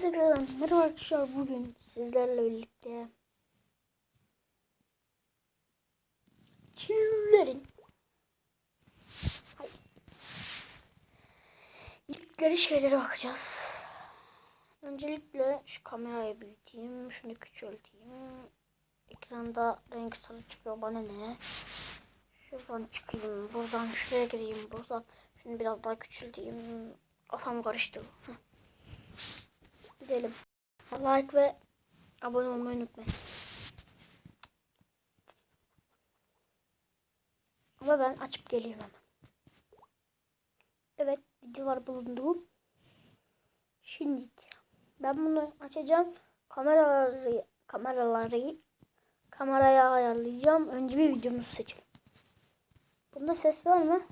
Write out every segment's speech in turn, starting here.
Tekrardan merhaba arkadaşlar bugün sizlerle birlikte Çinlilerin Hayır. İlkleri şeylere bakacağız. Öncelikle şu kamerayı büyüteyim, şunu küçülteyim. Ekranda renk sarı çıkıyor bana ne? Şuradan çıkayım, buradan şuraya gireyim, buradan şunu biraz daha küçülteyim. Kafam karıştı. Gidelim. Like ve abone olmayı unutmayın. Ama ben açıp geliyorum hemen. Evet videolar bulundu. Şimdi ben bunu açacağım. Kameraları kameraları kameraya ayarlayacağım. Önce bir videomuzu seçelim. Bunda ses var mı?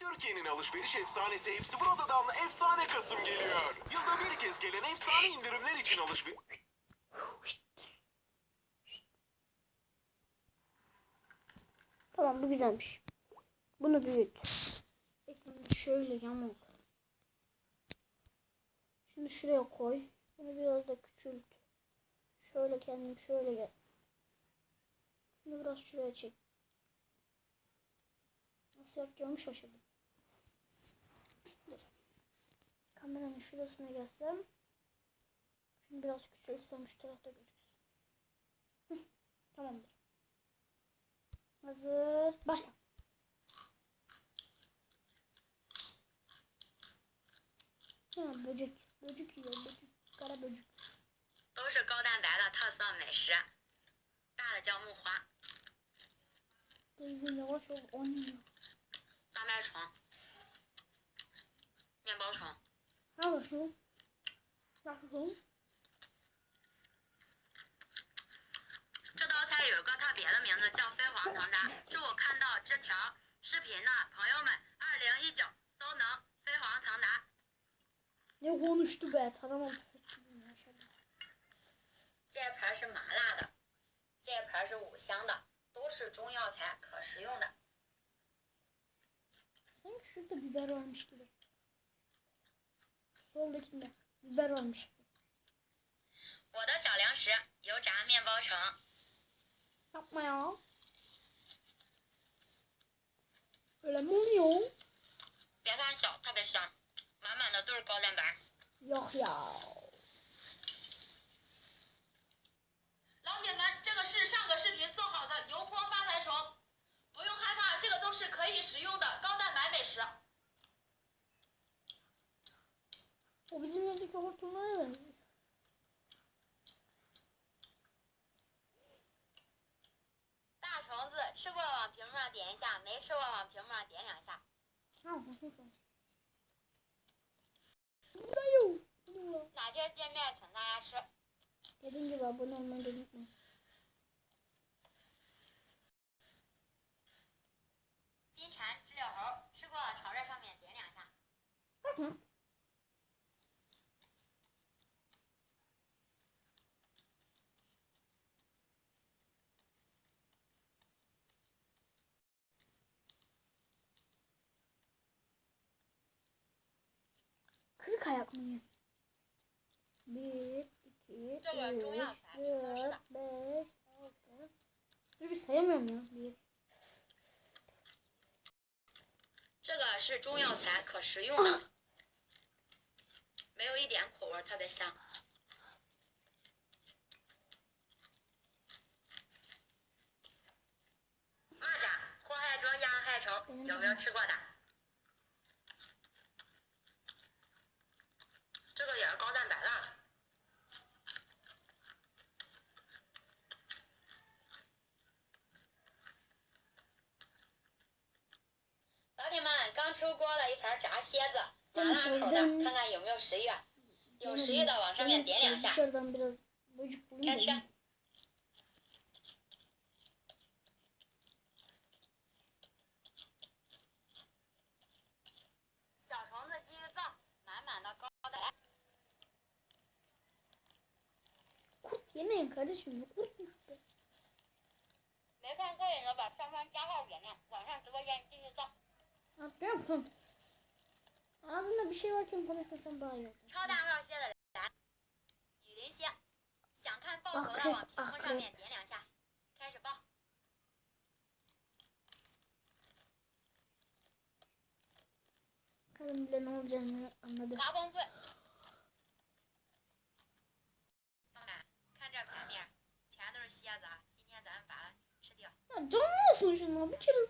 Türkiye'nin alışveriş efsanesi hepsi burada damla efsane Kasım geliyor. Yılda bir kez gelen efsane indirimler için alışveriş... Tamam bu güzelmiş. Bunu büyüt. Ekranı şöyle yamuk. Şunu şuraya koy. Bunu biraz da küçült. Şöyle kendim şöyle gel. Şunu biraz şuraya çek Nasıl yapacağımı şaşırdım. Dur. Kameranın şurasına gelsem. Şunu biraz küçültsem şu tarafta gözüksün. Hı, Tamamdır. Hazır. Başla. Ha, böcek. Böcek yiyor. Böcek. Kara böcek. 都是高蛋白的特色美食，大的叫木花， Teyze yavaş ol. Oynuyor. 大麦虫，面包虫 bakalım. 这道菜有个特别的名字叫飞黄腾达，是我看到这条视频的朋友们，二零一九都能飞黄腾达。Ne konuştu be? Tanımam. 这盘是麻辣的，这盘是五香的，都是中药材，可食用的。Sanki şurada biber varmış gibi. Soldakinde biber varmış gibi. 我的小零食油炸面包城，Yapma ya. Öyle mi oluyor? 别看小，特别香，满满的都是高蛋白。Yok ya. 老铁们，这个是上个视频做好的油泼发财虫，不用害怕，这个都是可以食用的高蛋白美食。O bizim yerdeki hortumlara benziyor. 大虫子吃过往屏幕上点一下，没吃过往屏幕上点两下。Ha, bakın şu an. Burada yok. Burada yok. 哪天见面请大大虫子吃过往屏幕上点一下没吃过往屏幕上点两下。哪天见面请大家吃？这个中药材，这个是中药材，可食用了。没有一点苦味，特别香。二甲，祸害庄稼，害虫，有没有吃过的？这个也是高蛋白的。老铁们，刚出锅了一盘炸蝎子，麻辣口的，看看有没有食欲。有食欲的往上面点两下。开吃。yemeyin kardeşim. Ne kurtmuş be. 没看过瘾的把上方加号点亮，晚上直播间继续造。 Ne yapıyorsun? Ağzında bir şey varken konuşmasan daha iyi olur. 超大号蝎子来， 爆头的往屏幕上面点两下，开始爆。 Kadın bile ne olacağını anladı. 拉光 ama bir kere.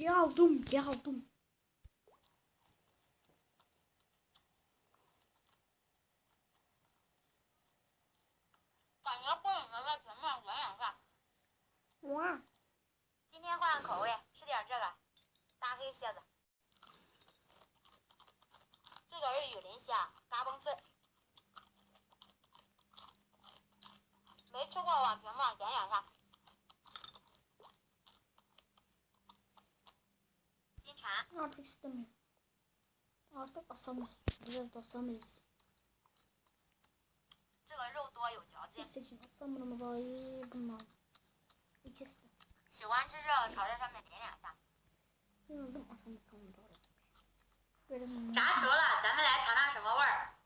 Geldim, geldim. 没吃过网评吗？点两下。金蝉。啊，这？啊，这，这多。这个肉多有嚼劲。喜欢吃肉，炒这上面点两下。炸熟了，咱们来尝尝什么味儿？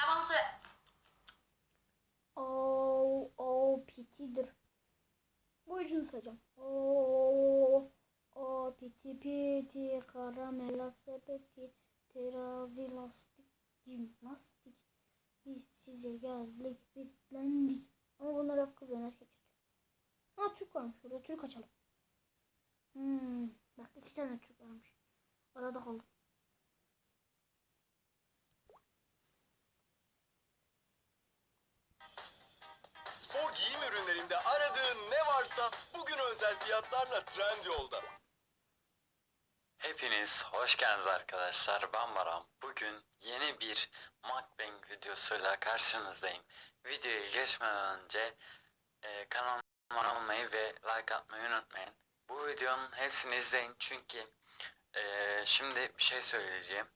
Hayvansı. Oo, oo oh, oh, pitidir. Bu yüzünü sayacağım. Oh, oo, oo piti piti karamela sepeti terazi lastik jimnastik biz size geldik. Ürünlerinde aradığın ne varsa bugün özel fiyatlarla Trendyol'da. Hepiniz hoş geldiniz arkadaşlar. Ben Baran. Bugün yeni bir mukbang videosuyla karşınızdayım. Videoya geçmeden önce e, kanalıma abone olmayı ve like atmayı unutmayın. Bu videonun hepsini izleyin çünkü e, şimdi bir şey söyleyeceğim.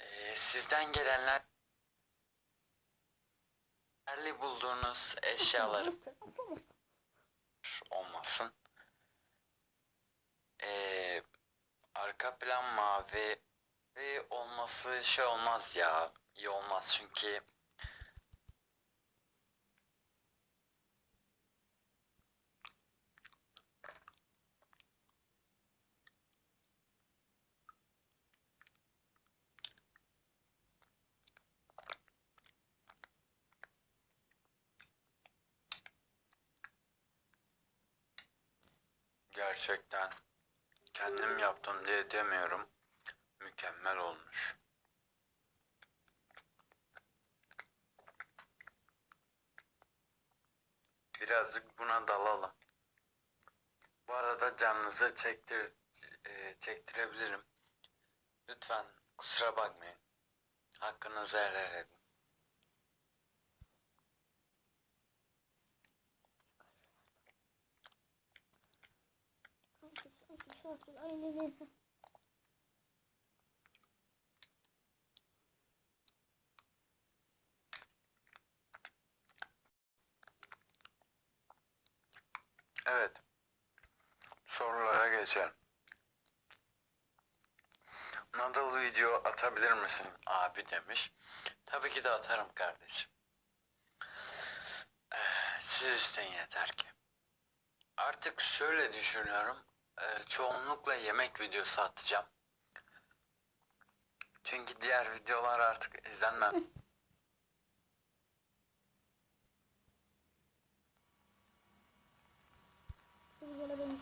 E, sizden gelenler değerli bulduğunuz eşyaları olmasın. Ee, arka plan mavi ve olması şey olmaz ya. iyi olmaz çünkü gerçekten kendim yaptım diye demiyorum. Mükemmel olmuş. Birazcık buna dalalım. Bu arada canınızı çektir e, çektirebilirim. Lütfen kusura bakmayın. Hakkınızı helal edin. Evet. Sorulara geçelim. Nadal video atabilir misin abi demiş. Tabii ki de atarım kardeşim. Eh, Siz isteyin yeter ki. Artık şöyle düşünüyorum e, çoğunlukla yemek videosu atacağım. Çünkü diğer videolar artık izlenmem. Yine benim.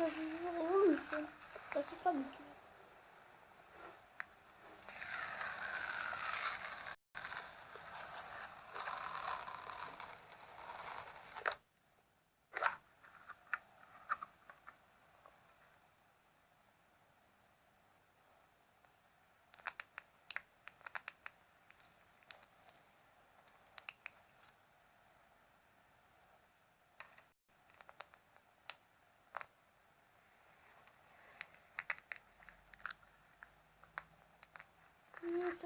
Sözünü olur musun? Dakika mı? Evet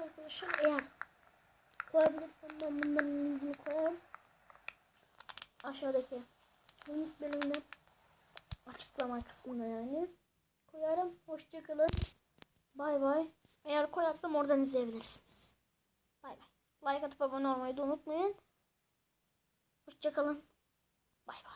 arkadaşlar eğer koyabilirsem ben bunların linkini koyarım. Aşağıdaki link bölümüne açıklama kısmına yani koyarım. Hoşçakalın. Bay bay. Eğer koyarsam oradan izleyebilirsiniz. Bay bay. Like atıp abone olmayı da unutmayın. Hoşçakalın. Bay bay.